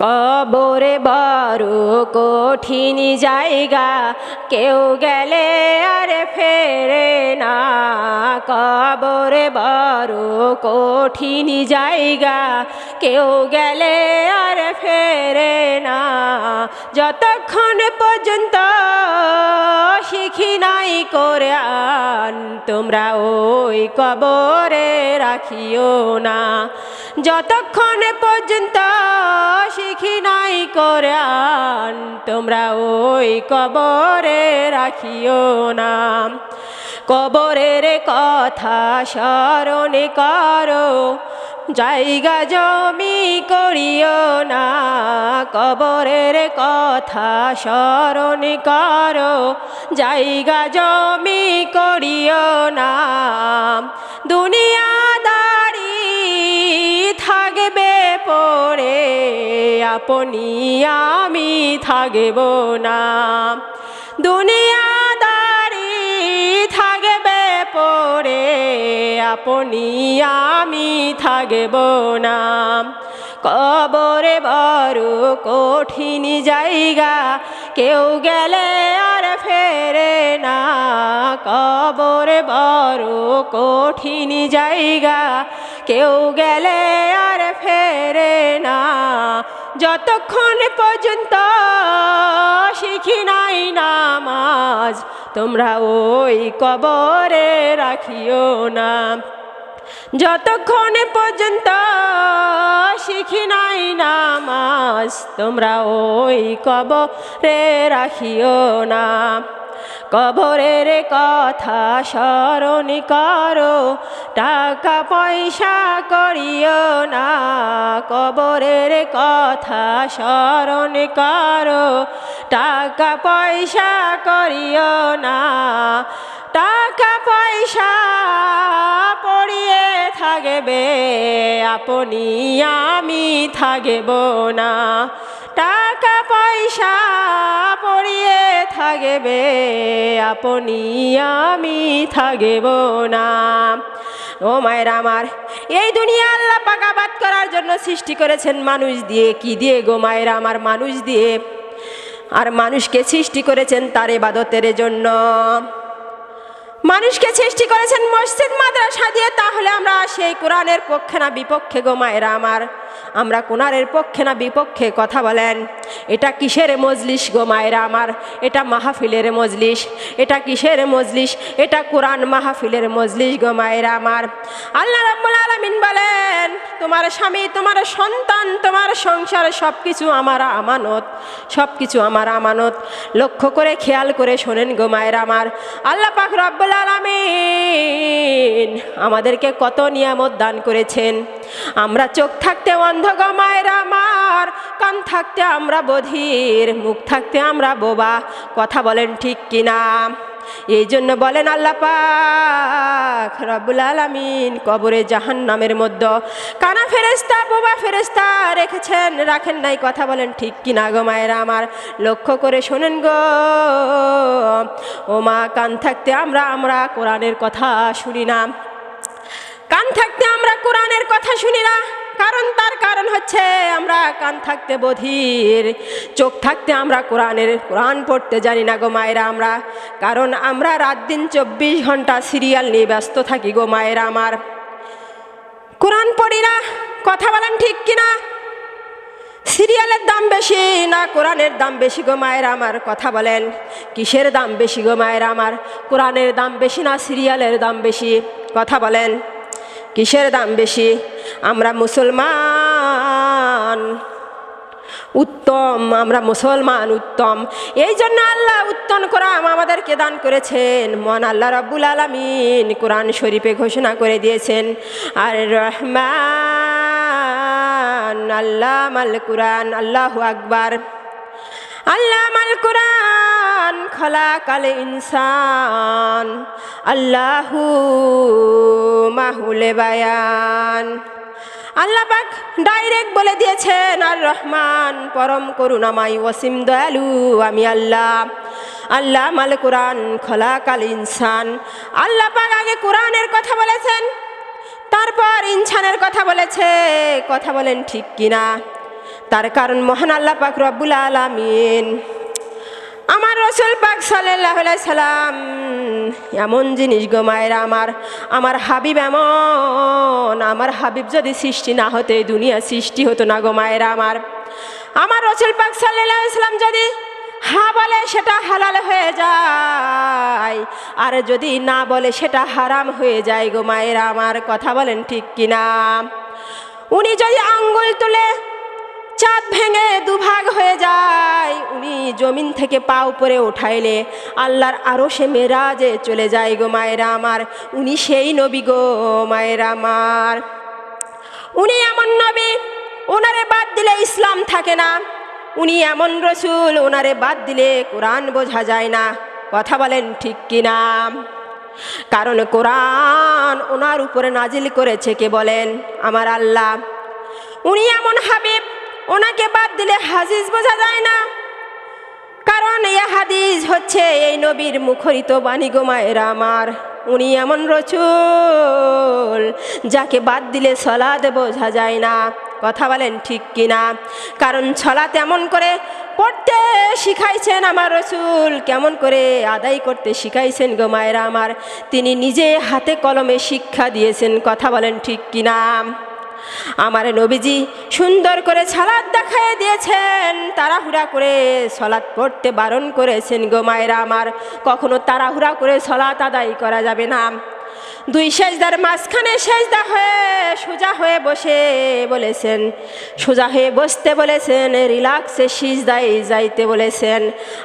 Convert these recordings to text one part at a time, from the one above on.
কবরে বড় কঠিন জায়গা, কেউ গেলে আর ফেরে না। কবরে বড় কঠিন জায়গা, কেউ গেলে আর ফেরে না। যতক্ষণ পর্যন্ত শিখি নাই করে আন তোমরা ওই কবরে রাখিও না। যতক্ষণ পর্যন্ত শিখি নাই করে আন তোমরা ওই কবরে রাখিও না। কবরের কথা স্মরণ করো, জায়গা জমি করিও না। কবরের কথা স্মরণ করো, জায়গা জমি করিও না। দুনিয়াদারি পরে আপনি, আমি থাকব না। দুনিয়াদারি থাকবে পরে আপনি, আমি থাকব না। কবরে বড় কঠিন জায়গা, কেউ গেলে আর ফেরে না। কবরে বড় কঠিন জায়গা কেউ গেলে আর ফেরে না। যতক্ষণ পর্যন্ত শিখি নাই নামাজ, তোমরা ওই কবরে রাখিও না। যতক্ষণ পর্যন্ত শিখি নাই নামাজ, তোমরা ওই কবরে রাখিও না। কবরের কথা স্মরণ করো টাকা পয়সা করিও না, কবরের কথা স্মরণ করো। টাকা পয়সা করিও না টাকা পয়সা পড়িয়ে থাকবে, আপনি আমি থাকব না। টাকা পয়সা পড়িয়ে থাকবে, আপনি আমি থাকব না। ও মায়ের আমার, এই দুনিয়া আল্লাহ পাকাবাদ করার জন্য সৃষ্টি করেছেন মানুষ দিয়ে। কি দিয়ে গো মায়ের আমার মানুষ দিয়ে? আর মানুষকে সৃষ্টি করেছেন তার এবাদতের জন্য। মানুষকে সৃষ্টি করেছেন মসজিদ, মাদ্রাসা দিয়ে, তাহলে আমরা সেই কোরআনের পক্ষে না, বিপক্ষে গো মায়েরা আমার। আমরা কোরআনের পক্ষে না, বিপক্ষে কথা বলেন। এটা কিসের মজলিস গো মায়েরা আমার? এটা মাহফিলের মজলিস। এটা কিসের মজলিস? এটা কোরআন মাহফিলের মজলিস গো মায়েরা আমার। আল্লাহ রাব্বুল আলামিন বলেন, তোমার স্বামী, তোমার সন্তান, তোমার সংসার সব কিছু আমার আমানত। সব কিছু আমার আমানত। লক্ষ্য করে, খেয়াল করে শোনেন গো মায়েরা আমার। আল্লাহ পাক রব্বুল আলামিন আমাদেরকে কত নিয়ামত দান করেছেন। আমরা চোখ থাকতে অন্ধ মার কান থাকতে আমরা বধির, মুখ থাকতে আমরা বোবা। কথা বলেন ঠিক কিনা? এই জন্য বলেন আল্লাহ পাক রব্বুল আলামিন কবরে জাহান নামের মধ্যে কানা ফেরেস্তা বোবা ফেরেস্তা রেখেছেন, রাখেন নাই, কথা বলেন ঠিক কিনা গো মায়েরা আমার? লক্ষ্য করে শোনেন গো। ও মা কান থাকতে আমরা আমরা কোরআনের কথা শুনি না। কান থাকতে আমরা কোরআনের কথা শুনি না। কারণ তার কারণ হচ্ছে আমরা কান থাকতে বধির, চোখ থাকতে আমরা কোরআনের, কোরআন পড়তে জানি না গো মায়েরা আমরা। কারণ আমরা রাত দিন চব্বিশ ঘণ্টা সিরিয়াল নিয়ে ব্যস্ত থাকি গো মায়েরা আমার। কোরআন পড়ি না, কথা বলেন ঠিক কিনা সিরিয়ালের দাম বেশি না কোরআনের দাম বেশি গো মায়ের আমার? কথা বলেন, কিসের দাম বেশি গো মায়ের আমার? কোরআনের দাম বেশি না সিরিয়ালের দাম বেশি? কথা বলেন। কিসের দাম বেশি? আমরা মুসলমান। উত্তম, আমরা মুসলমান উত্তম। এই জন্য আল্লাহ উত্তম কোরআন আমাদেরকে দান করেছেন। মন আল্লাহ রব্বুল আলমিন কোরআন শরীফে ঘোষণা করে দিয়েছেন, আর রহমান, আল্লাহ মাল কোরআন, আল্লাহ আকবার। আল্লাহ মাল কোরআন খলা কালে ইনসান। আল্লাহু মাহুলে বায়ান। আল্লাহ পাক ডাইরেক্ট বলে দিয়েছেন, আর রহমান, পরম করুণাময় ওসিম দয়ালু, আমি আল্লাহ। আল্লাহ মাল কোরআন খলা কাল ইনসান। আল্লাহ পাক আগে কোরআনের কথা বলেছেন, তারপর ইনসানের কথা বলেছে। কথা বলেন ঠিক কিনা? তার কারণ মহান আল্লাহ পাক রব্বুল আলামিন। আমার রসুল পাক সাল্লাহ সাল্লাম, এমন জিনিস গো মায়েরা আমার আমার হাবিব এমন, আমার হাবিব যদি সৃষ্টি না হতো দুনিয়া সৃষ্টি হতো না গো মায়েরা আমার। আমার রসুল পাক সাল্লাহ সাল্লাম যদি হা বলে, সেটা হালাল হয়ে যায়, আর যদি না বলে, সেটা হারাম হয়ে যায় গো মায়েরা আমার, কথা বলেন ঠিক কিনা? উনি যদি আঙ্গুল তুলে চাঁদ ভেঙে দুভাগ হয়ে যায়। উনি জমিন থেকে পা উপরে উঠাইলে আল্লাহর আরও সে মেরাজে চলে যায় গো মায়েরা আমার। উনি সেই নবী গো মায়েরা আমার। উনি এমন নবী ওনারে বাদ দিলে ইসলাম থাকে না। উনি এমন রসুল ওনারে বাদ দিলে কোরআন বোঝা যায় না। কথা বলেন ঠিক কিনা কারণ কোরআন ওনার উপরে নাজিল করেছে কে বলেন? আমার আল্লাহ। উনি এমন হাবিব ওনাকে বাদ দিলে হাজিজ বোঝা যায় না। কারণ এই হাদিস হচ্ছে এই নবীর মুখরিত বাণী গোমায়ের আমার। উনি এমন রচুল যাকে বাদ দিলে সলাদ বোঝা যায় না। কথা বলেন ঠিক কিনা? কারণ ছলাত এমন করে পড়তে শিখাইছেন আমার রসুল। কেমন করে আদায় করতে শিখাইছেন গো মায়েরা আমার। তিনি নিজে হাতে কলমে শিক্ষা দিয়েছেন। কথা বলেন ঠিক কিনা? আমার নবীজি সুন্দর করে সালাদ দেখায় দিয়েছেন, তাড়াহুড়া করে সলাদ পড়তে বারণ করেছেন গো মায়েরা আমার। কখনো তাড়াহুড়া করে সলাৎ আদায় করা যাবে না। দুই সেজদার মাঝখানে সেজদা হয়ে সোজা হয়ে বসে বলেছেন। সোজা হয়ে বসতে বলেছেন, রিল্যাক্সে সিজদায় যাইতে বলেছেন।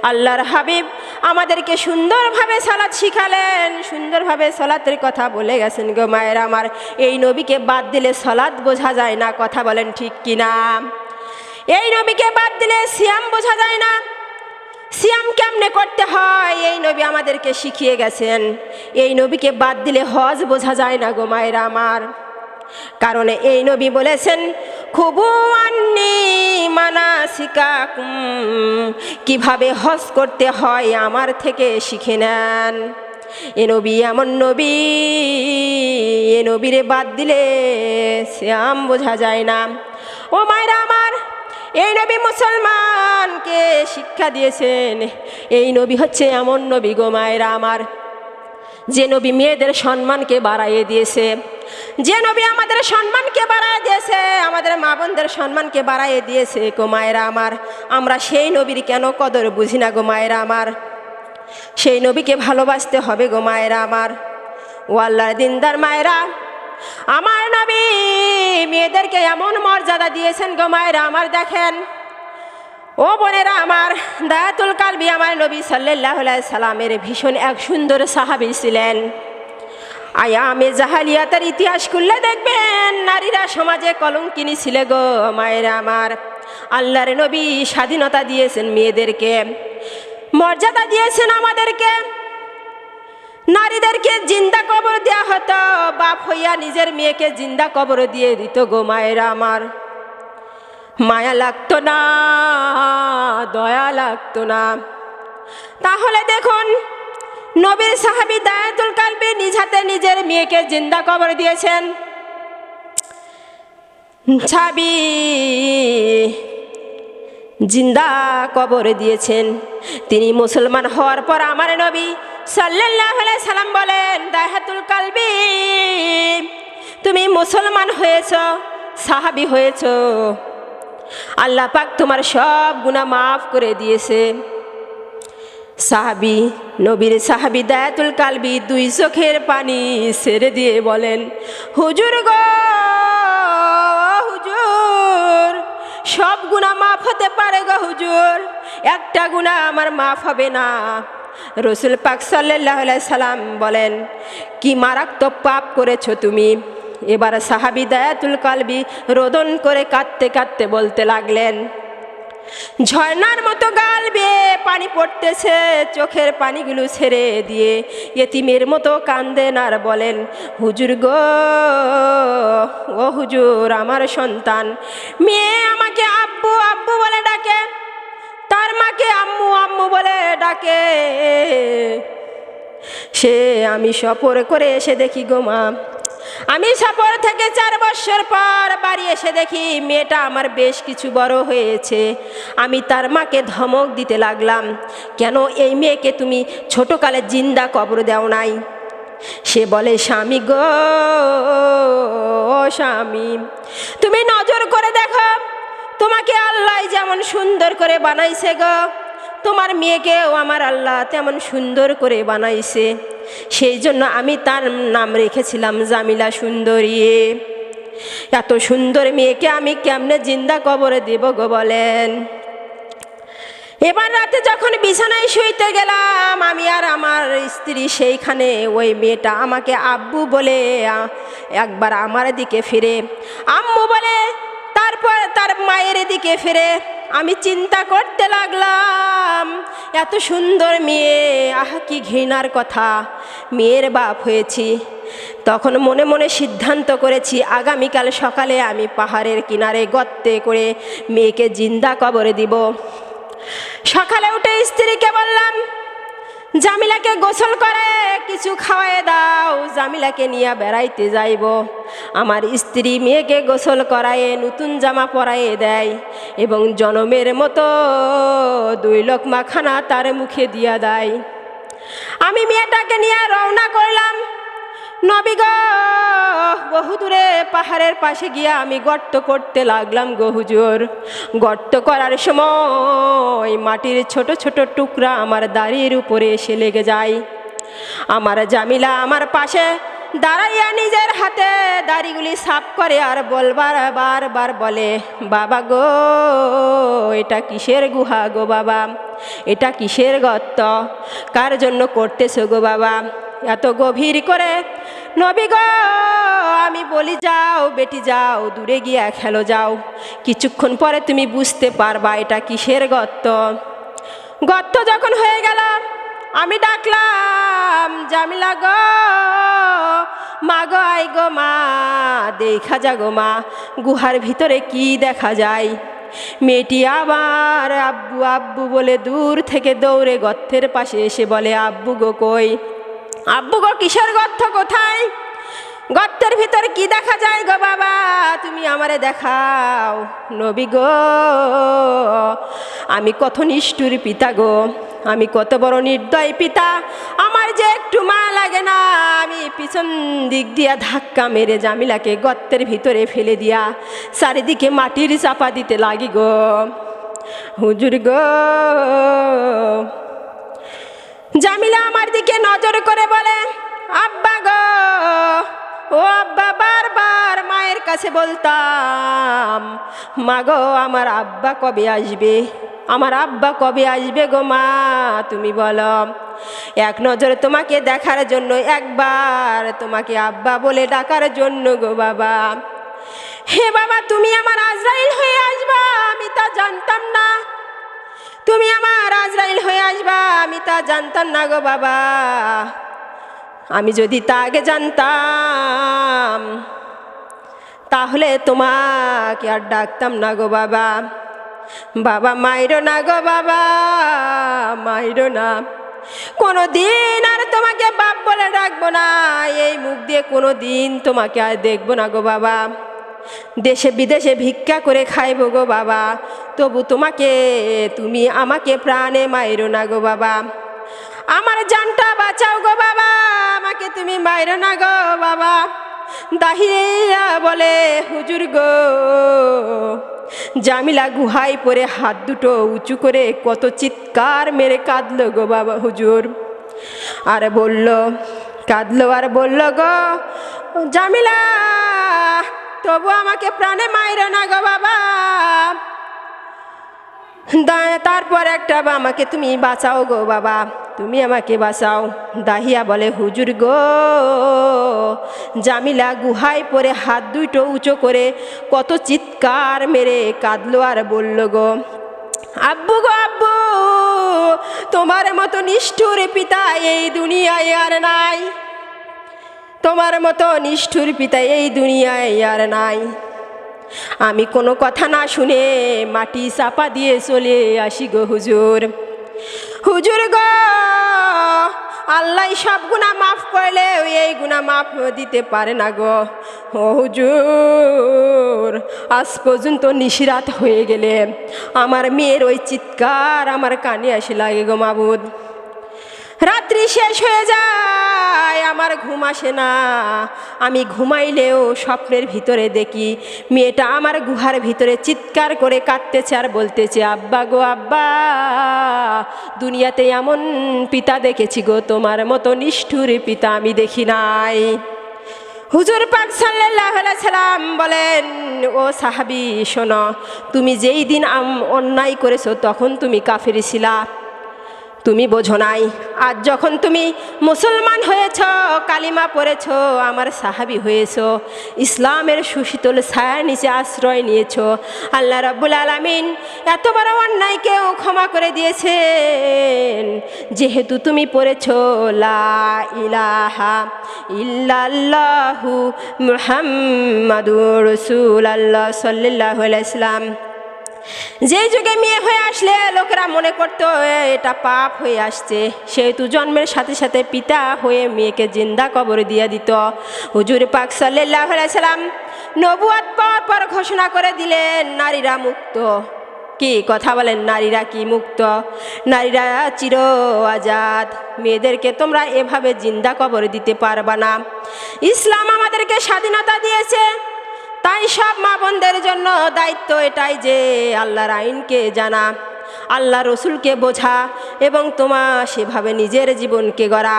আল্লাহর হাবিব আমাদেরকে সুন্দরভাবে সালাদ শিখালেন, সুন্দরভাবে সলাতের কথা বলে গেছেন গো মায়ের আমার। এই নবীকে বাদ দিলে সলাদ বোঝা যায় না, কথা বলেন ঠিক কিনা? এই নবীকে বাদ দিলে সিয়াম বোঝা যায় না সিয়াম কেমনে করতে হয়? এই নবী আমাদেরকে শিখিয়ে গেছেন। এই নবীকে বাদ দিলে হজ বোঝা যায় না গো মায়েরা আমার। কারণ এই নবী বলেছেন, খুবু আন্নি মানাসিকাকুম। কীভাবে হজ করতে হয় আমার থেকে শিখে নেন। এ নবী এমন নবী, এ নবীরে বাদ দিলে শ্যাম বোঝা যায় না। ও মায়েরা আমার, এই নবী মুসলমানকে শিক্ষা দিয়েছেন। এই নবী হচ্ছে এমন নবী গো মায়েরা আমার। যে নবী মেয়েদের সম্মানকে বাড়াইয়ে দিয়েছে। যে নবী আমাদের সম্মানকে বাড়ায় দিয়েছে, আমাদের মা বোনদের সম্মানকে বাড়াইয়ে দিয়েছে গো মায়েরা আমার। আমরা সেই নবীর কেন কদর বুঝি না গো মায়েরা আমার। সেই নবীকে ভালোবাসতে হবে গো মায়েরা আমার। ও আল্লাহর দিনদার মায়েরা, আমার নবী মেয়েদেরকে এমন মর্যাদা দিয়েছেন গো মায়েরা আমার, দেখেন। ও বোনেরা, আমার দায়াতুল কালবি, আমার নবী সাল্লাহ সাল্লামের ভীষণ এক সুন্দর সাহাবি ছিলেন। আয়ামে জাহালিয়াতের ইতিহাস খুললে দেখবেন, নারীরা সমাজে কলঙ্কিনী ছিল গো মায়েরা আমার। আল্লাহর নবী স্বাধীনতা দিয়েছেন মেয়েদেরকে, মর্যাদা দিয়েছেন আমাদেরকে। নারীদেরকে জিন্দা কবর দেওয়া হতো, বাপ হইয়া নিজের মেয়েকে জিন্দা কবর দিয়ে দিত গো মায়েরা আমার। মায়া লাগতো না, দয়া লাগতো না। তাহলে দেখুন, নবীর সাহাবি দায়াতুল কালবি নিজ হাতে নিজের মেয়েকে জিন্দা কবর দিয়েছেন। ছাবি জিন্দা কবর দিয়েছেন। তিনি মুসলমান হওয়ার পর আমার নবী সাল্লাহ সাল্লাম বলেন দাহাতুল কালবি, তুমি মুসলমান হয়েছ, সাহাবি হয়েছ। আল্লাহ পাক তোমার সব গুণা মাফ করে দিয়েছে। সাহাবি, নবীর সাহাবি দায়াতুল কালবি দুই চোখের পানি ছেড়ে দিয়ে বলেন, হুজুর গো, হুজুর, সব গুণা মাফ হতে পারে গো হুজুর, একটা গুণা আমার মাফ হবে না। রসুল পাক সাল্লাহ সাল্লাম বলেন, কি মারাত্মক পাপ করেছ তুমি? এবার সাহাবি দায়াতুল কালবি রোদন করে কাঁদতে কাঁদতে বলতে লাগলেন ঝর্নার মতো গাল বেয়ে পানি পড়তেছে, চোখের পানিগুলো ছেড়ে দিয়ে এতিমের মতো কান্দেন আর বলেন, হুজুর গো, ও হুজুর আমার সন্তান, মেয়ে আমাকে আব্বু আব্বু বলে ডাকে, তার মাকে আম্মু আম্মু বলে ডাকে, সে আমি সফর করে এসে দেখি গো মা আমি সফর থেকে চার বছর পর বাড়ি এসে দেখি মেয়েটা আমার বেশ কিছু বড় হয়েছে। আমি তার মাকে ধমক দিতে লাগলাম, কেন এই মেয়েকে তুমি ছোটকালে জিন্দা কবর দেও নাই? সে বলে, স্বামী গো, স্বামী, তুমি নজর করে দেখো, তোমাকে আল্লাহ যেমন সুন্দর করে বানাইছে গো, তোমার মেয়েকেও আমার আল্লাহ তেমন সুন্দর করে বানাইছে। সেই জন্য আমি তার নাম রেখেছিলাম জামিলা সুন্দরী। এত সুন্দর মেয়েকে আমি কেমনে জিন্দা কবরে দেব গো বলেন। এবার রাতে যখন বিছানায় শুইতে গেলাম, আমি আর আমার স্ত্রী সেইখানে ওই মেয়েটা আমাকে আব্বু বলে একবার আমার দিকে ফিরে। আম্মু বলে, তারপর তার মায়ের দিকে ফিরে। আমি চিন্তা করতে লাগলাম, এত সুন্দর মেয়ে, আহ, কি ঘৃণার কথা। মেয়ের বাপ হয়েছি। তখন মনে মনে সিদ্ধান্ত করেছি, আগামীকাল সকালে আমি পাহাড়ের কিনারে গর্তে করে মেয়েকে জিন্দা কবরে দিব। সকালে উঠে স্ত্রীকে বললাম জামিলাকে গোসল করে, কিছু খাওয়াই দাও। জামিলাকে নিয়ে বেড়াইতে যাইব। আমার স্ত্রী মেয়েকে গোসল করায়ে নতুন জামা পরাইয়ে দেয় এবং জনমের মতো দুই লোকমা খানা তার মুখে দিয়া দেয়। আমি মেয়েটাকে নিয়ে রওনা করলাম। নবীগ বহু দূরে পাহাড়ের পাশে গিয়ে আমি গর্ত করতে লাগলাম গহুজোর গর্ত করার সময় মাটির ছোট ছোট টুকরা আমার দাড়ির উপরে এসে লেগে যায়। আমার জামিলা আমার পাশে দাঁড়াইয়া নিজের হাতে দাড়িগুলি সাফ করে আর বলবার বারবার বলে, বাবা গো, এটা কিসের গুহা গো বাবা? এটা কিসের গর্ত? কার জন্য করতেছো গো বাবা? এত গভীর করে, নবী গো, আমি বলি যাও, বেটি যাও, দূরে গিয়া খেলো যাও। কিছুক্ষণ পরে তুমি বুঝতে পারবা এটা কিসের গর্ত। গর্ত যখন হয়ে গেল, আমি ডাকলাম, জামিলা গো, মা গো, আই গো মা, দেখা যা গো মা, গুহার ভিতরে কি দেখা যায়? মেয়েটি আবার আব্বু আব্বু বলে দূর থেকে দৌড়ে গর্তের পাশে এসে বলে, আব্বু গো কই? আব্বু গো, কিসের গর্ত কোথায়? গর্তের ভিতর কি দেখা যায় গো বাবা? তুমি আমারে দেখাও। নবী গো, আমি কত নিষ্ঠুর পিতা গো। আমি কত বড় নির্দয় পিতা। আমার যে একটু মা লাগে না, আমি পিছন দিক দিয়া ধাক্কা মেরে জামিলাকে গর্তের ভিতরে ফেলে দিয়া চারিদিকে মাটির চাপা দিতে লাগি গো। হুজুর গো জামিলা আমার দিকে নজর করে বলে, আব্বা গো, ও আব্বা বারবার মায়ের কাছে বলতাম, মা গো, আমার আব্বা কবে আসবে? আমার আব্বা কবে আসবে গো মা? তুমি বলো। এক নজরে তোমাকে দেখার জন্য, একবার তোমাকে আব্বা বলে ডাকার জন্য গো বাবা। হে বাবা, তুমি আমার আজরাইল হয়ে আসবা, আমি তা জানতাম না। তুমি আমার আজরাইল হয়ে আসবা, আমি তা জানতাম না গো বাবা। আমি যদি তা আগে জানতাম, তাহলে তোমাকে আর ডাকতাম না গো বাবা। বাবা, মাইরো না গো বাবা, মাইরো না। কোনো দিন আর তোমাকে বাপ বলে ডাকবো না, এই মুখ দিয়ে কোনো দিন তোমাকে আর দেখব না গো বাবা। দেশে বিদেশে ভিক্ষা করে খাইব গো বাবা। তবু তোমাকে, তুমি আমাকে প্রাণে মাইরো না গো বাবা। আমার জানটা বাঁচাও গো বাবা, আমাকে তুমি মাইরো না গো বাবা। দাহিয়া বলে, হুজুর গো, জামিলা গুহায় পরে হাত দুটো উঁচু করে কত চিৎকার মেরে কাঁদলো গো বাবা হুজুর। আর বলল, কাঁদলো আর বলল গো, জামিলা তবু আমাকে প্রাণে মাইরো না গো বাবা। তারপর একটা আমাকে তুমি বাঁচাও গো বাবা। তুমি আমাকে বাঁচাও, দাহিয়া বলে, হুজুর গো, জামিলা গুহায় পরে হাত দুটো উঁচু করে কত চিৎকার মেরে কাঁদলো আর বলল গো, আব্বু গো, আব্বু, তোমার মতো নিষ্ঠুর পিতা এই দুনিয়ায় আর নাই। তোমার মতো নিষ্ঠুর পিতা এই দুনিয়ায় আর নাই। আমি কোনো কথা না শুনে মাটি চাপা দিয়ে চলে আসি গো হুজুর। হুজুর গো, আল্লাহ সব গুণা মাফ করলে এই গুণা মাফ দিতে পারে না গো। ও হুজুর, আজ পর্যন্ত নিশিরাত হয়ে গেলে আমার মেয়ের ওই চিৎকার আমার কানে আসে লাগে গো মাবুদ। রাত্রি শেষ হয়ে যায়, আমার ঘুম আসে না। আমি ঘুমাইলেও স্বপ্নের ভিতরে দেখি, মেয়েটা আমার গুহার ভিতরে চিৎকার করে কাঁদতেছে আর বলতেছে, আব্বা গো, আব্বা, দুনিয়াতে এমন পিতা দেখেছি গো, তোমার মতো নিষ্ঠুর পিতা আমি দেখি নাই। হুজুর পাক আলাইহি সাল্লাম বলেন, ও সাহাবি, শোনো, তুমি যেই দিন অন্যায় করেছ, তখন তুমি কাফিরি ছিলা। তুমি বোঝো নাই। আজ যখন তুমি মুসলমান হয়েছ, কালিমা পড়েছ, আমার সাহাবি হয়েছ, ইসলামের সুশীতল ছায়ার নিচে আশ্রয় নিয়েছ, আল্লাহ রাব্বুল আলামিন এত বড় অন্যায়কেও ক্ষমা করে দিয়েছেন। যেহেতু তুমি পড়েছ ইলাহা ইল্লাল্লাহু মুহাম্মাদুর রাসূলুল্লাহ সাল্লাল্লাহু আলাইহি সাল্লাম যে যুগে মেয়ে হয়ে আসলে লোকেরা মনে করতো এটা পাপ হয়ে আসছে। সেহেতু জন্মের সাথে সাথে পিতা হয়ে মেয়েকে জিন্দা কবরে দিয়ে দিত। হুজুর পাক সাল্লাহ সাল্লাম নবুয়াত পর পর ঘোষণা করে দিলেন, নারীরা মুক্ত। কি কথা বলেন, নারীরা কি মুক্ত? নারীরা চির আজাদ। মেয়েদেরকে তোমরা এভাবে জিন্দা কবরে দিতে পারবা না। ইসলাম আমাদেরকে স্বাধীনতা দিয়েছে। তাই সব মা বোনদের জন্য দায়িত্ব এটাই যে আল্লাহর আইনকে জানা আল্লাহ রসুলকে বোঝা এবং তোমা সেভাবে নিজের জীবনকে গড়া।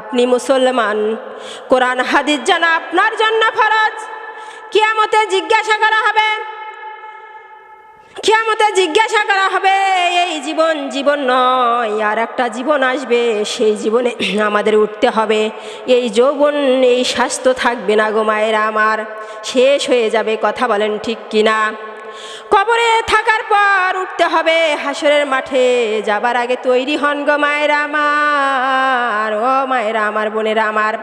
আপনি মুসলমান, কোরআন হাদিস জানা আপনার জন্য ফরজ। কিয়ামতে জিজ্ঞাসা করা হবে কিয়ামতে জিজ্ঞাসা করা হবে, এই জীবন জীবন নয়, আর একটা জীবন আসবে, সেই জীবনে আমাদের উঠতে হবে। এই যৌবন, এই স্বাস্থ্য থাকবে না গো মায়েরা আমার। শেষ হয়ে যাবে, কথা বলেন ঠিক কিনা? কবরে থাকার পর উঠতে হবে হাসরের মাঠে। যাবার আগে তৈরি হন গো মায়ের আমার। ও মায়ের আমার, বোনের আমার।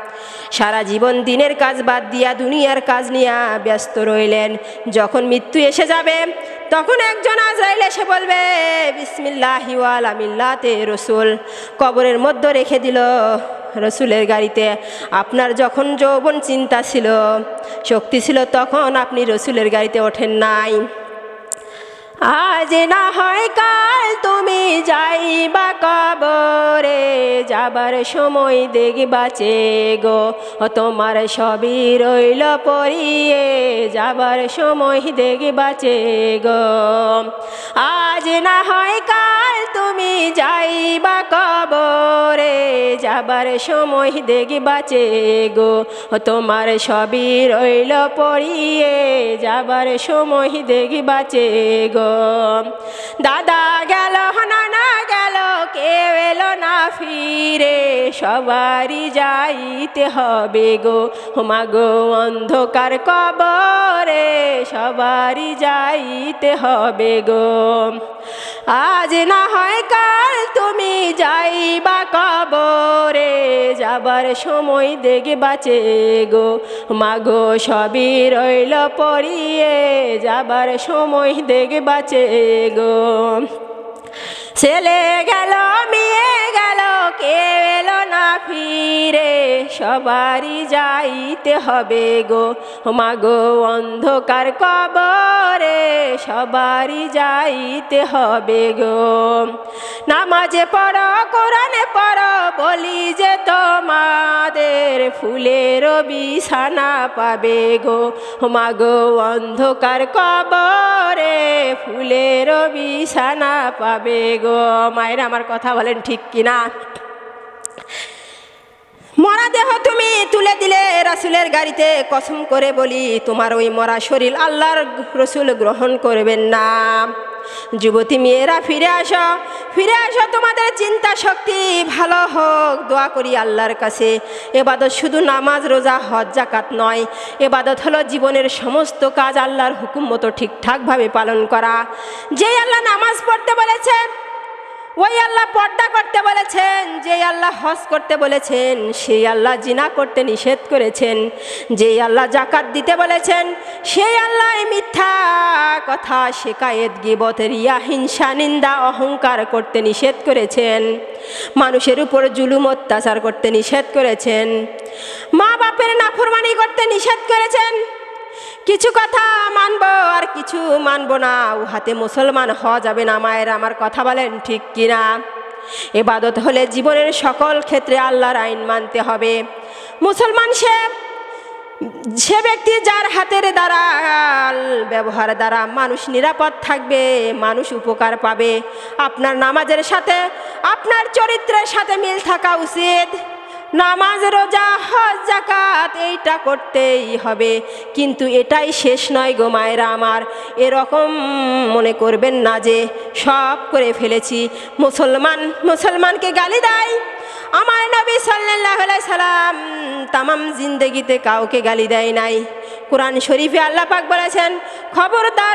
সারা জীবন দিনের কাজ বাদ দিয়া দুনিয়ার কাজ নিয়ে ব্যস্ত রইলেন। যখন মৃত্যু এসে যাবে, তখন একজন আজরাইল এসে বলবে, বিসমিল্লাহি ওয়ালামিল্লাতে রসুল। কবরের মধ্যে রেখে দিল রসুলের গাড়িতে। আপনার যখন যৌবন চিন্তা ছিল, শক্তি ছিল, তখন আপনি রসুলের গাড়িতে ওঠেন নাই। আজ না হয় কাল তুমি যাইবা কবরে, যাবার সময় দেখবাছে গো, তোমার সবই রইল পরিয়ে, যাবার সময় দেখবাছে গো। আজ না হয় কাল তুমি কবরে যাবার সময় দেখবাছে গো। তোমার সবই রইল পরিয়ে যাবার সময় দেখবাছে গো। দাদা গেল নানা গেল, কেউ এলো না ফিরে। সবারই যাইতে হবে গো। হোমা গো, অন্ধকার কবরে সবারই যাইতে হবে গো। আজ না হয় কাল তুমি যাইবা কবরে। যাবার সময় দেখে বাঁচে গো। মাগো সবই রইল পড়িয়ে, যাবার সময় দেখে বাঁচে গো। ছেলে গেল, মেয়ে গেল কে এলো না ফিরে, সবারই যাইতে হবে গো। মাগো অন্ধকার কবরে সবারই যাইতে হবে গো। নামাজে পড়ো, কোরআনে পড়ো, বলি যে তোমাদের ফুলের বিছানা পাবে গো। মাগো অন্ধকার কবরে ফুলের বিছানা পাবে গো। মায়ের আমার কথা বলেন ঠিক কিনা? মরা দেহ তুমি তুলে দিলে রাসুলের গাড়িতে কসম করে বলি, তোমার ওই মরা শরীর আল্লাহর রসুল গ্রহণ করবেন না। যুবতী মেয়েরা, ফিরে আসো ফিরে আসো, তোমাদের চিন্তা শক্তি ভালো হোক, দোয়া করি আল্লাহর কাছে। এবাদত শুধু নামাজ, রোজা, হজ জাকাত নয়, এবাদত হলো জীবনের সমস্ত কাজ আল্লাহর হুকুম মতো ঠিকঠাকভাবে পালন করা। যেই আল্লাহ নামাজ পড়তে বলেছে ওই আল্লাহ পর্দা করতে বলেছেন, যে আল্লাহ হজ করতে বলেছেন, সেই আল্লাহ জিনা করতে নিষেধ করেছেন, যে আল্লাহ জাকাত দিতে বলেছেন, সেই আল্লাহ মিথ্যা কথা শেকায়েত গিবত, রিয়া, হিংসা, নিন্দা, অহংকার করতে নিষেধ করেছেন। মানুষের উপর জুলুম, অত্যাচার করতে নিষেধ করেছেন। মা বাপের নাফরমানি করতে নিষেধ করেছেন। কিছু কথা মানবো আর কিছু মানবো না, উহাতে মুসলমান হওয়া যাবে না, মায়ের আমার কথা বলেন ঠিক কিনা? এবাদত হলে জীবনের সকল ক্ষেত্রে আল্লাহর আইন মানতে হবে। মুসলমান সে সে ব্যক্তি যার হাতের দ্বারা ব্যবহার দ্বারা মানুষ নিরাপদ থাকবে, মানুষ উপকার পাবে। আপনার নামাজের সাথে, আপনার চরিত্রের সাথে মিল থাকা উচিত। নামাজ, রোজা, হজ জাকাত এইটা করতেই হবে। কিন্তু এটাই শেষ নয় গো মায়েরা আমার। এরকম মনে করবেন না যে সব করে ফেলেছি। মুসলমান, মুসলমানকে গালি দেয়। আমার নবী সাল্লাহ সালাম তামাম জিন্দগিতে কাউকে গালি দেয় নাই। কোরআন শরীফে আল্লাহ পাক বলেছেন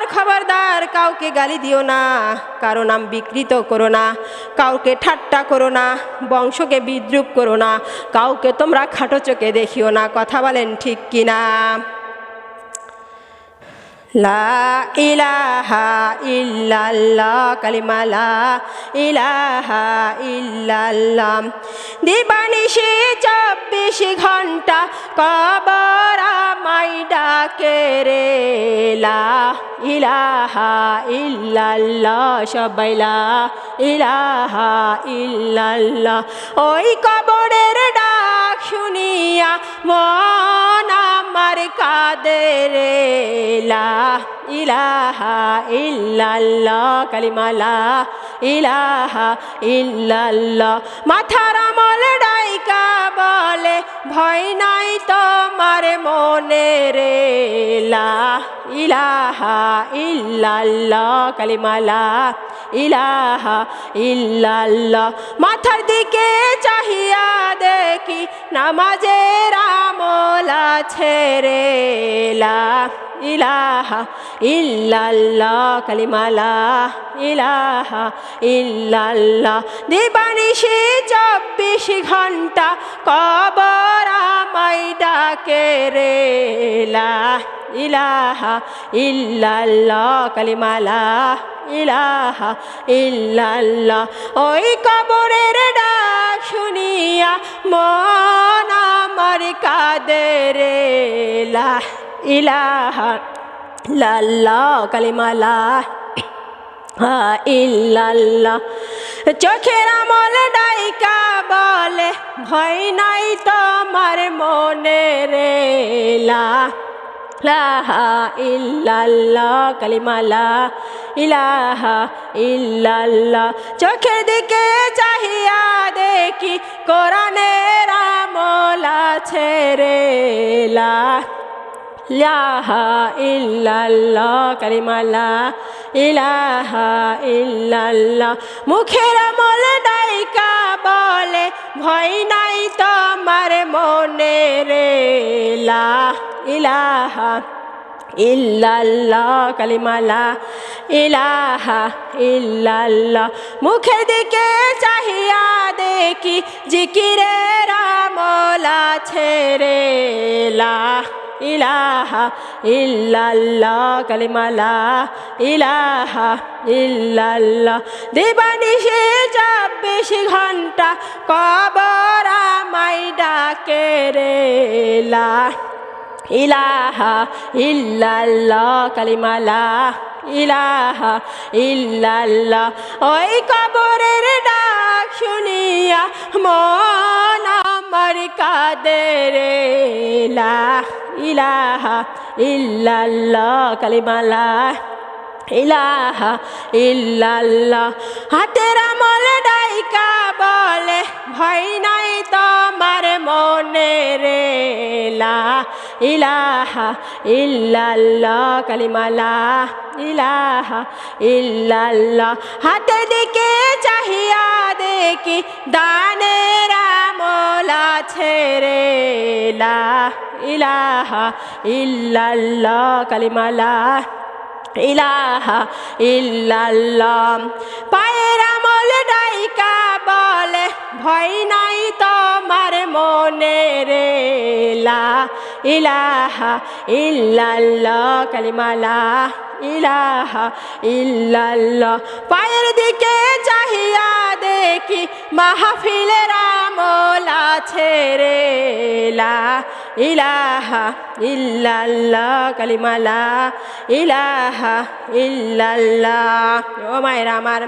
খবরদার খবরদার কাউকে গালি দিও না, কারও নাম বিকৃত করো না, কাউকে ঠাট্টা করো না, বংশকে বিদ্রুপ করো না, কাউকে তোমরা খাটো চোখে দেখিও না, কথা বলেন ঠিক কিনা? লা ইলাহা ইল্লাল্লাহ, কালিমা লা ইলাহা ইল্লাল্লাহ। দিবানিশি চব্বিশ ঘণ্টা কবর আমায় ডাকে লা ইলাহা ইল্লাল্লাহ, সবাই লা ইলাহা ইল্লাল্লাহ। ওই কবরের ডাক শুনিয়া মন আমার কাদের লা ইলাহা ইল্লাল্লাহ কালিমা লা ইলাহা ইল্লাল্লাহ। মাথার আমল ডাইকা বলে, ভয় নাই তোমার মনে রে। লা ইলাহা ইল্লাল্লাহ কালিমা লা ইলাহা ইল্লাল্লাহ। মাথার দিকে চাহিয়া দেখি, নামাজের আমল আছে রে। লা ইলাহা ইল্লাল্লাহ, কালিমালা ইলাহা ইল্লাল্লাহ। দিবানিশি চব্বিশ ঘণ্টা কবর আমায় ডাকে রে। ইলাহা ইল্লাল্লাহ, কালিমালা ইলাহা ইল্লাল্লাহ। ওই কবরের ডাক শুনিয়া মন আমার কাদের লা ইলাহা লাল্লাহ কালিমালা ইল্লাল্লাহ। চোখের আমল ডাইকা বলে, ভয় নাই তোমার মনে রে। লা ইলাহা ইল্লাল্লাহ, কালিমালা ইলাহা ইল্লাল্লাহ। চোখের দিকে চাহিয়া দেখি, কোরআনের আমল আছে রে। লা ইলাহা ইল্লাল্লাহ কালিমালা ইলাহা ইল্লাল্লাহ। মুখের আমল ডাইকা বলে, ভয় নাই তোমার মনে রে। লা ইলাহা ইল্লাল্লাহ কালিমালা ইলাহা ইল্লাল্লাহ। মুখের দিকে চাহিয়া দেখি, জিকিরের আমল আছে রে। লা ইলাহা ইল্লাল্লাহ, কালিমালা ইলাহা ইল্লাল্লাহ। দিবানিশে চব্বিশ ঘণ্টা কবর আমায় ডাকে রে ইলাহা ইল্লাল্লাহ, কালিমালা ইলাহা ইল্লাল্লাহ। ওই কবরের ডাক শুনিয়া মন আমার কাদের ইলাহা ইল্লাল্লাহ কালিমালা ইলাহা ইল্লাল্লাহ। হাতের আমল ডাইকা বলে, ভয় নাই তোমার মনে রে। লা ইলাহা ইল্লাল্লাহ কালিমালা ইলাহা ইল্লাল্লাহ। হাতের দিকে চাহিয়া দেখি আমল আছে রে ইলাহা ইল্লাল্লাহ কালিমালা ইলাহা ইল্লাল্লাহ। পায়ের আমল মালাইকা বলে, ভয় নাই তোমার মনে রে ইলাহা ইল্লাল্লাহ কালিমালা ইলাহা ইল্লাল্লাহ। পায়ের দিকে চাহিয়া দেখি মাহফিলের আমল আছে রে। লা ইলাহা ইল্লাল্লাহ কালিমালা ইলাহা ইল্লাল্লাহ। ও মায়ের আমার।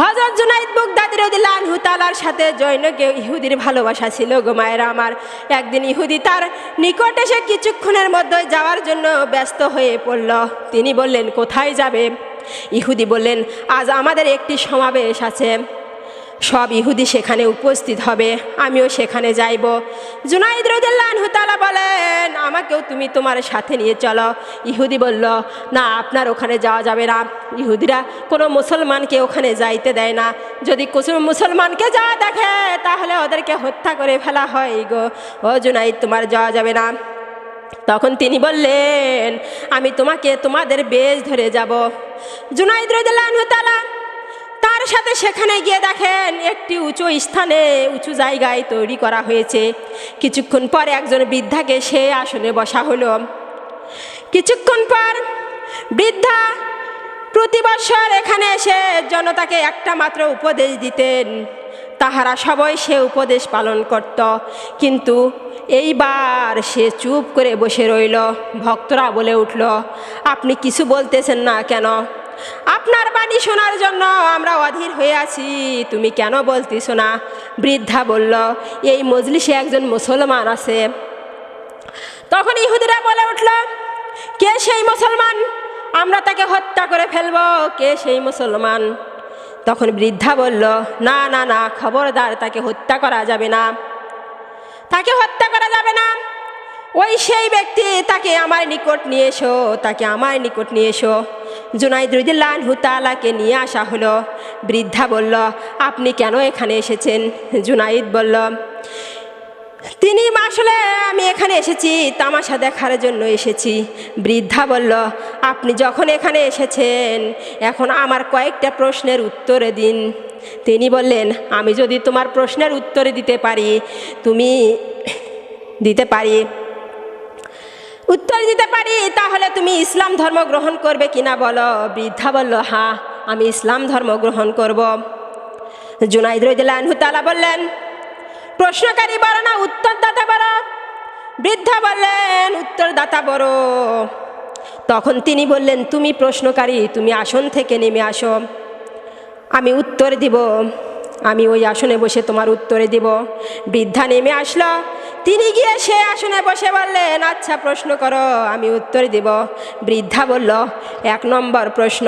হজরত জুনাইদ বুগদাদি রদিল্লাহু তালার সাথে জৈনকে ইহুদির ভালোবাসা ছিল গোমায়ের আমার। একদিন ইহুদি তার নিকট এসে কিছুক্ষণের মধ্যে যাওয়ার জন্য ব্যস্ত হয়ে পড়ল। তিনি বললেন, কোথায় যাবে? ইহুদি বললেন, আজ আমাদের একটি সমাবেশ আছে। সব ইহুদি সেখানে উপস্থিত হবে। আমিও সেখানে যাইব। জুনাইদ রদিল্লাহু তালা বলেন, আমাকেও তুমি তোমার সাথে নিয়ে চলো। ইহুদি বলল, না, আপনার ওখানে যাওয়া যাবে না। ইহুদিরা কোনো মুসলমানকে ওখানে যাইতে দেয় না। যদি কিছু মুসলমানকে যাওয়া দেখে, তাহলে ওদেরকে হত্যা করে ফেলা হয় গো। ও জুনাইদ, তোমার যাওয়া যাবে না। তখন তিনি বললেন, আমি তোমাকে তোমাদের বেশ ধরে যাব। জুনাইদ রদিল্লাহু তালা তার সাথে সেখানে গিয়ে দেখেন একটি উঁচু স্থানে উঁচু জায়গায় তৈরি করা হয়েছে। কিছুক্ষণ পর একজন বৃদ্ধাকে সে আসনে বসা হলো। কিছুক্ষণ পর বৃদ্ধা প্রতি বছর এখানে এসে জনতাকে একটা মাত্র উপদেশ দিতেন। তাহারা সবাই সে উপদেশ পালন করত। কিন্তু এইবার সে চুপ করে বসে রইল। ভক্তরা বলে উঠল, আপনি কিছু বলতেছেন না কেন? আপনার বাণী শোনার জন্য আমরা অধীর হয়ে আছি, তুমি কেন বলতিস না? বৃদ্ধা বলল, এই মজলিসে একজন মুসলমান আছে। তখন ইহুদিরা বলে উঠল, কে সেই মুসলমান? আমরা তাকে হত্যা করে ফেলব। কে সেই মুসলমান? তখন বৃদ্ধা বলল, না না না, খবরদার, তাকে হত্যা করা যাবে না। তাকে হত্যা করা যাবে না? ওই সেই ব্যক্তি, তাকে আমার নিকট নিয়ে এসো, তাকে আমার নিকট নিয়ে এসো। জুনাইদ রুদুল্লাহ হুতালাকে নিয়ে আসা হলো। বৃদ্ধা বলল, আপনি কেন এখানে এসেছেন? জুনাইদ বলল তিনি আসলে আমি এখানে এসেছি, তামাশা দেখার জন্য এসেছি। বৃদ্ধা বলল, আপনি যখন এখানে এসেছেন, এখন আমার কয়েকটা প্রশ্নের উত্তরে দিন। তিনি বললেন, আমি যদি তোমার প্রশ্নের উত্তরে দিতে পারি, তুমি দিতে পারি। উত্তর দিতে পারি, তাহলে তুমি ইসলাম ধর্ম গ্রহণ করবে কিনা বলো? বৃদ্ধা বলল হ্যাঁ আমি ইসলাম ধর্ম গ্রহণ করব। জুনাইদ রইদুল্লাহ তালা বললেন প্রশ্নকারী বড় না উত্তরদাতা বড়। বৃদ্ধা বললেন, উত্তরদাতা বড়। তখন তিনি বললেন, তুমি প্রশ্নকারী, তুমি আসন থেকে নেমে আসো। আমি উত্তর দিব। আমি ওই আসনে বসে তোমার উত্তরে দিব। বৃদ্ধা নেমে আসলো। তিনি গিয়ে সে আসনে বসে বললেন আচ্ছা প্রশ্ন করো, আমি উত্তর দিব। বৃদ্ধা বলল, এক নম্বর প্রশ্ন।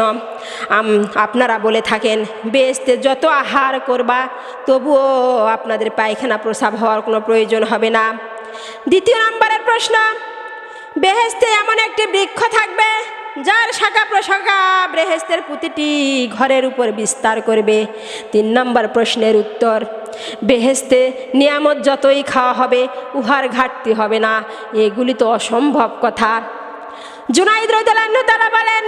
আপনারা বলে থাকেন বেস্তে যত আহার করবা, তবুও আপনাদের পায়খানা প্রসাব হওয়ার কোনো প্রয়োজন হবে না। দ্বিতীয় নম্বরের প্রশ্ন বেহেস্তে এমন একটি বৃক্ষ থাকবে যার শাখা প্রশাখা বেহেস্তের প্রতিটি ঘরের উপর বিস্তার করবে। তিন নম্বর প্রশ্নের উত্তর, বেহেস্তে নিয়ামত যতই খাওয়া হবে, উহার ঘাটতি হবে না। এগুলি তো অসম্ভব কথা। জুনাইদ রৌদালান্নু তারা বলেন,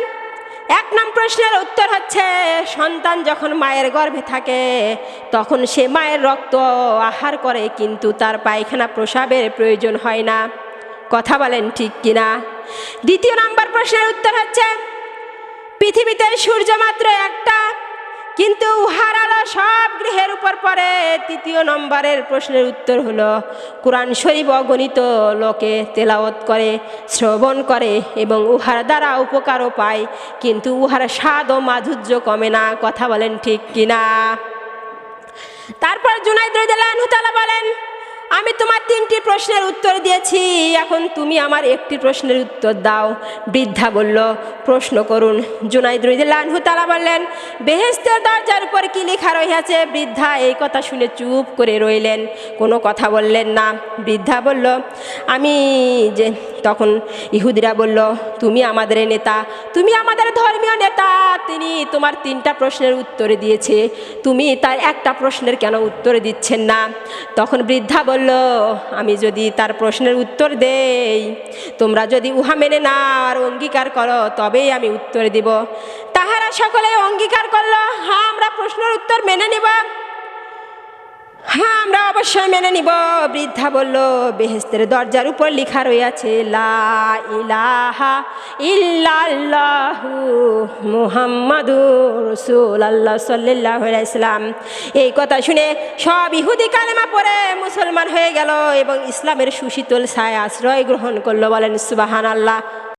এক নং প্রশ্নের উত্তর হচ্ছে, সন্তান যখন মায়ের গর্ভে থাকে, তখন সে মায়ের রক্ত আহার করে, কিন্তু তার পায়খানা প্রসাবের প্রয়োজন হয় না। কথা বলেন ঠিক কিনা? দ্বিতীয় নম্বর প্রশ্নের উত্তর হচ্ছে, পৃথিবীতে সূর্য মাত্র একটা, কিন্তু উহার আলো সব গৃহের উপর পড়ে। তৃতীয় নম্বরের প্রশ্নের উত্তর হলো, কোরআন শরীফ অগণিত লোকে তেলাওত করে, শ্রবণ করে এবং উহার দ্বারা উপকারও পায়, কিন্তু উহার স্বাদ ও মাধুর্য কমে না। কথা বলেন ঠিক কিনা? তারপর জুনাইদ রদিল্লাহতালা বলেন আমি তোমার তিনটি প্রশ্নের উত্তর দিয়েছি। এখন তুমি আমার একটি প্রশ্নের উত্তর দাও। বৃদ্ধা বলল, প্রশ্ন করুন। জুনাইদ রদিল্লাহতালা বললেন বেহেস্তের দরজার উপর কি লেখা রহিয়াছে? বৃদ্ধা এই কথা শুনে চুপ করে রইলেন। কোনো কথা বললেন না। বৃদ্ধা বলল, আমি যে তখন ইহুদিরা বলল, তুমি আমাদের নেতা, তুমি আমাদের ধর্মীয় নেতা। তিনি তোমার তিনটা প্রশ্নের উত্তরে দিয়েছে। তুমি তার একটা প্রশ্নের কেন উত্তরে দিচ্ছেন না? তখন বৃদ্ধা বলল আমি যদি তার প্রশ্নের উত্তর দেই, তোমরা যদি উহা মেনে না আর অঙ্গীকার করো, তবেই আমি উত্তর দিব। তাহারা সকলে অঙ্গীকার করল হ্যাঁ আমরা প্রশ্নের উত্তর মেনে নিব। হ্যাঁ আমরা অবশ্যই মেনে নিব, বৃদ্ধা বলল, বেহেস্তের দরজার উপর লেখা রয়েছে, লা ইলাহা ইসলাম এই কথা শুনে সব ইহুদি কালেমা পড়ে মুসলমান হয়ে গেল এবং ইসলামের সুশীতল ছায় আশ্রয় গ্রহণ করল, বলেন সুবাহান আল্লাহ